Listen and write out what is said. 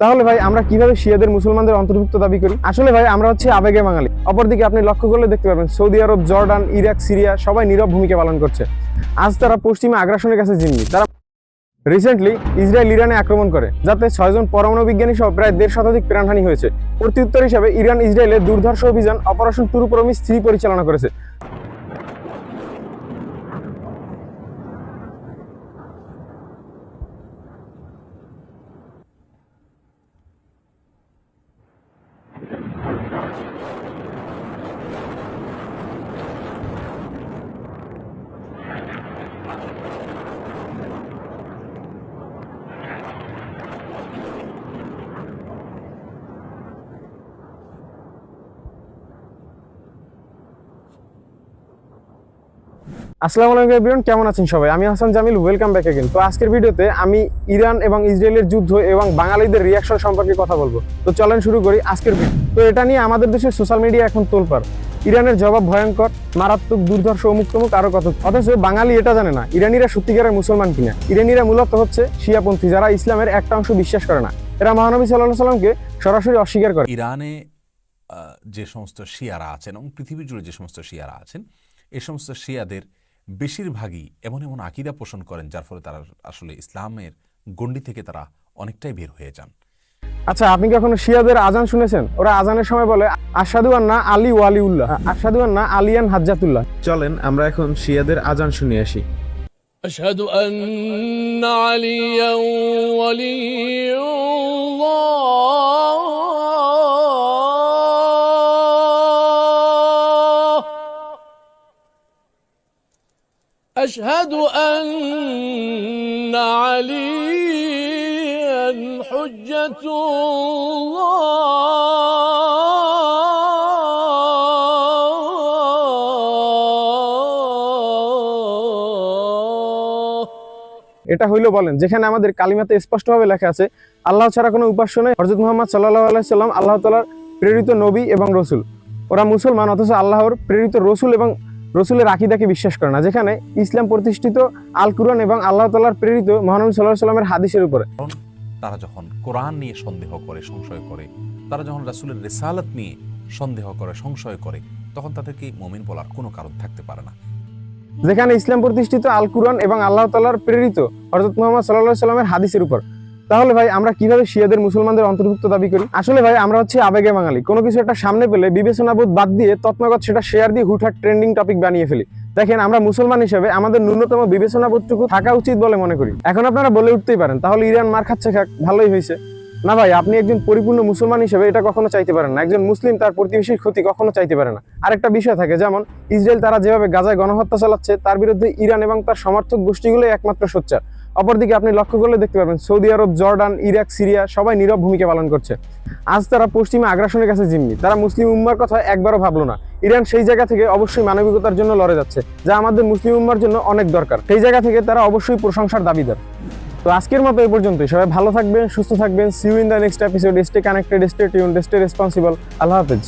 তাহলে ভাই, আমরা কীভাবে শিয়াদের মুসলমানদের অন্তর্ভুক্ত দাবি করি? আসলে ভাই, আমরা হচ্ছে আবেগে বাঙালি। অপরদিকে আপনি লক্ষ্য করলে দেখতে পাবেন Saudi Arab, Jordan, Iraq, Syria সবাই নীরব ভূমিকা পালন করছে। আজ তারা পশ্চিমা আগ্রাসনের কাছে জিম্মি। তারা রিসেন্টলি ইসরায়েল ইরানে আক্রমণ করে, যাতে ছয়জন পরমাণু বিজ্ঞানী সহ প্রায় দেড় শতাধিক প্রাণহানি হয়েছে। প্রত্যুত্তর হিসাবে ইরান ইসরায়েলের দুর্ধর্ষ অভিযান অপারেশন টুরুপ্রমিস থ্রি পরিচালনা করেছে। Thank you. আসসালামু আলাইকুম এভরিওয়ান কেমন আছেন সবাই? আমি Hasan Jamil welcome back again তো আজকের ভিডিওতে আমি ইরান এবং ইসরায়েলের যুদ্ধ এবং বাঙালিদের রিয়াকশন সম্পর্কে কথা বলব। তো চলেন শুরু করি আজকের ভিডিও তো এটা নিয়ে আমাদের দেশের সোশ্যাল মিডিয়া এখন তোলপার ইরানের জবাব ভয়ঙ্কর, মারাত্মক দুর্ধর্ষ অমুক তমুক আরও কত। অথচ বাঙালি এটা জানে না, ইরানিরা সত্যিকারের মুসলমান কিনা। ইরানিরা মূলত হচ্ছে শিয়াপন্থী, যারা ইসলামের একটা অংশ বিশ্বাস করে না। এরা মহানবী সাল্লাহ সাল্লামকে সরাসরি অস্বীকার করে। ইরানে যে সমস্ত শিয়ারা আছেন এবং পৃথিবী জুড়ে যে সমস্ত শিয়ারা আছেন এই সমস্ত শিয়াদের বেশিরভাগই এমন এমন আকিদা পোষণ করেন যার ফলে তারা আসলে ইসলামের গণ্ডি থেকে তারা অনেকটাই বের হয়ে যান। আচ্ছা আপনি কখনো শিয়াদের আজান শুনেছেন? ওরা আজানের সময় বলে আসাদু আন্না আলী ওয়ালিউল্লাহ হ্যাঁ, আসাদু আন্না আলিয়ান হাজ্জাতুল্লাহ। চলেন আমরা এখন শিয়াদের আজান শুনে আসি। আসাদু আন্না আলিয়া أشهد أن عليا حجة الله এটা হইলো বলেন যেখানে আমাদের কালিমাতে স্পষ্টভাবে লেখা আছে আল্লাহ ছাড়া কোনো উপাস্য নেই হরজত মোহাম্মদ সাল্লাহ আলাইসাল্লাম আল্লাহ তালার প্রেরিত নবী এবং রসুল ওরা মুসলমান অথচ আল্লাহর প্রেরিত রসুল এবং রসুলের আকিদাকে বিশ্বাস করে না যেখানে ইসলাম প্রতিষ্ঠিত আল কুরআন এবং আল্লাহ তালার প্রেরিত মহানবী সাল্লাহ সাল্লামের হাদিসের উপরে। তারা যখন কোরআন নিয়ে সন্দেহ করে সংশয় করে তারা যখন রাসুলের রেসালাত নিয়ে সন্দেহ করে সংশয় করে তখন তাদেরকে মমিন বলার কোনো কারণ থাকতে পারে না। যেখানে ইসলাম প্রতিষ্ঠিত আল কুরআন এবং আল্লাহ তালার প্রেরিত হরজত মোহাম্মদ সাল্লাহ সাল্লামের হাদিসের উপর। তাহলে ভাই, আমরা কীভাবে শিয়াদের মুসলমানদের অন্তর্ভুক্ত দাবি করি? আসলে ভাই, আমরা হচ্ছে আবেগে বাঙালি। কোনো কিছু একটা সামনে পেলে বিবেচনাবোধ বাদ দিয়ে তৎনগত সেটা শেয়ার দিয়ে হুটহাট ট্রেন্ডিং টপিক বানিয়ে ফেলি। দেখেন, আমরা মুসলমান হিসেবে আমাদের ন্যূনতম বিবেচনাবোধটুকু থাকা উচিত বলে মনে করি। এখন আপনারা বলে উঠতেই পারেন, তাহলে ইরান মার খাচ্ছে খাক, ভালোই হয়েছে। না ভাই, আপনি একজন পরিপূর্ণ মুসলমান হিসেবে এটা কখনো চাইতে পারেন না। একজন মুসলিম তার প্রতিবেশীর ক্ষতি কখনো চাইতে পারে না। আরেকটা বিষয় থাকে, যেমন ইসরায়েল তারা যেভাবে গাজায় গণহত্যা চালাচ্ছে, তার বিরুদ্ধে ইরান এবং তার সমর্থক গোষ্ঠীগুলোই একমাত্র সোচ্চার। অপরদিকে আপনি লক্ষ্য করলে দেখতে পাবেন Saudi Arab, Jordan, Iraq, Syria সবাই নীরব ভূমিকা পালন করছে। আজ তারা পশ্চিমা আগ্রাসনের কাছে জিম্মি। তারা মুসলিম উম্মার কথা একবারও ভাবলো না। ইরান সেই জায়গা থেকে অবশ্যই মানবিকতার জন্য লড়ে যাচ্ছে, যা আমাদের মুসলিম উম্মার জন্য অনেক দরকার। সেই জায়গা থেকে তারা অবশ্যই প্রশংসার দাবিদার। তো আজকের মতো এই পর্যন্তই। সবাই ভালো থাকবেন, সুস্থ থাকবেন। See you in the next episode stay connected stay tune stay responsible আল্লাহ হাফেজ।